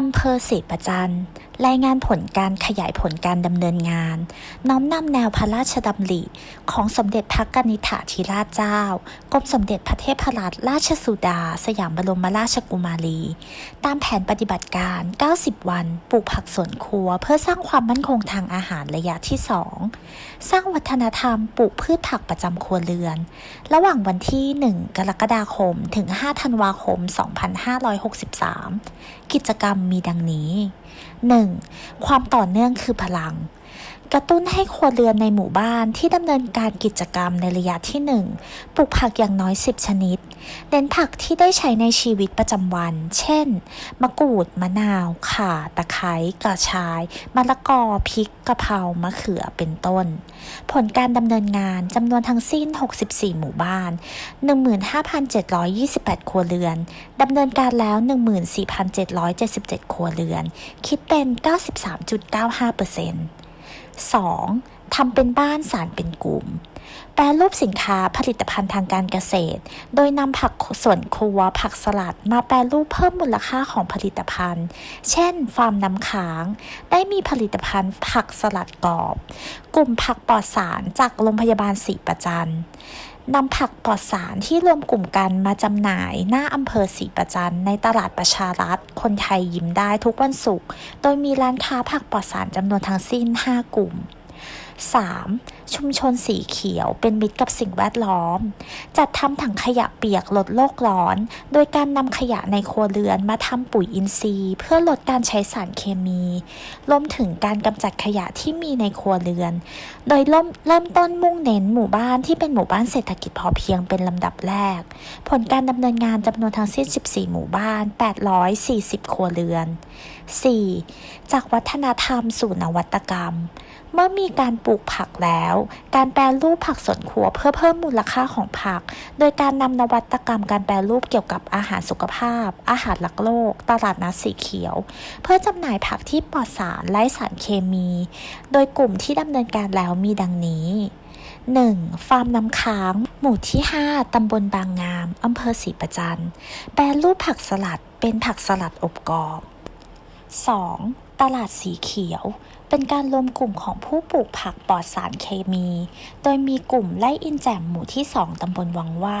อำเภอศรีประจัน รายงานผลการขยายผลการดำเนินงาน น้อมนำแนวพระราชดำริ ของสมเด็จพระกนิษฐาธิราชเจ้ากรมสมเด็จพระเทพรัตนราชสุดา สยามบรมราชกุมารี ตามแผนปฏิบัติการ 90 วัน ปลูกผักสวนครัว เพื่อสร้างความมั่นคงทางอาหารระยะที่ 2 สร้างวัฒนธรรมปลูกพืชผักประจำครัวเรือน ระหว่างวันที่ 1 กรกฎาคม ถึง 5 ธันวาคม 2563 กิจกรรมมีดังนี้ 1. ความต่อเนื่องคือพลัง กระตุ้นให้ครัวเรือนในหมู่บ้านที่ดำเนินการกิจกรรมในระยะที่ 1 ปลูกผักอย่างน้อย 10 ชนิด เน้นผักที่ได้ใช้ในชีวิตประจำวัน เช่น มะกรูด มะนาว ข่า ตะไคร้กระชาย มะละกอ พริก กะเพรา มะเขือ เป็นต้น ผลการดำเนินงานจำนวนทั้งสิ้น 64 หมู่บ้าน 15,728 ครัวเรือน ดำเนินการแล้ว 14,777 ครัวเรือน คิดเป็น 93.95% 2. ทำเป็นบ้านสารเป็นกลุ่ม แปรรูปสินค้าผลิตภัณฑ์ทางการเกษตร โดยนำผักสวนครัวผักสลัด มาแปรรูปเพิ่มมูลค่าของผลิตภัณฑ์ เช่น ฟาร์มน้ำค้าง ได้มีผลิตภัณฑ์ผักสลัดกรอบ กลุ่มผักปลอดสารจากโรงพยาบาลศรีประจัน นำผักปลอดสารที่รวมกลุ่มกันมาจำหน่าย หน้าอำเภอศรีประจันในตลาดประชารัฐ คนไทยยิ้มได้ทุกวันศุกร์ โดยมีร้านค้าผักปลอดสารจำนวนทั้งสิ้น 5 กลุ่ม 3. ชุมชนสีเขียวเป็นมิตรกับสิ่งแวดล้อม จัดทำถังขยะเปียกลดโลกร้อน โดยการนำขยะในครัวเรือนมาทำปุ๋ยอินทรีย์ เพื่อลดการใช้สารเคมีรวมถึงการกำจัดขยะที่มีในครัวเรือน โดยเริ่มเริ่มต้นมุ่งเน้นหมู่บ้านที่เป็นหมู่บ้านเศรษฐกิจพอเพียงเป็นลำดับแรก ผลการดำเนินงานจำนวนทั้งสิ้น 14 หมู่บ้าน 840 ครัวเรือน 4. จากวัฒนธรรมสู่นวัตกรรม เมื่อมีการปลูกผักแล้ว การแปรรูปผักสวนครัวเพื่อเพิ่มมูลค่าของผัก โดยการนำนวัตกรรมการแปรรูปเกี่ยวกับอาหารสุขภาพ อาหารหลักโลก ตลาดนัดสีเขียว เพื่อจำหน่ายผักที่ปลอดสารไร้สารเคมี โดยกลุ่มที่ดำเนินการแล้วมีดังนี้ 1. ฟาร์มน้ำค้าง หมู่ที่ 5 ตำบลบางงาม อำเภอศรีประจันแปรรูปผักสลัดเป็นผักสลัดอบกรอบ 2. ตลาดสีเขียว เป็นการรวมกลุ่มของผู้ปลูกผักปลอดสารเคมี โดยมีกลุ่มไล่อินแจ่มหมู่ที่ 2 ตำบลวังว่า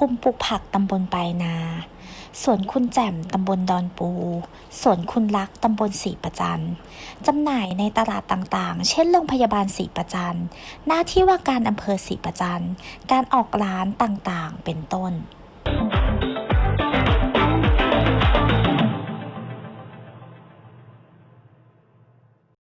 กลุ่มปลูกผักตำบลปลายนาสวนคุณแจ่มตำบลดอนปูสวนคุณรักตำบลศรีประจันจำหน่ายในตลาดต่างๆ เช่นโรงพยาบาลศรีประจันหน้าที่ว่าการอำเภอศรีประจันการออกร้านต่างๆ เป็นต้น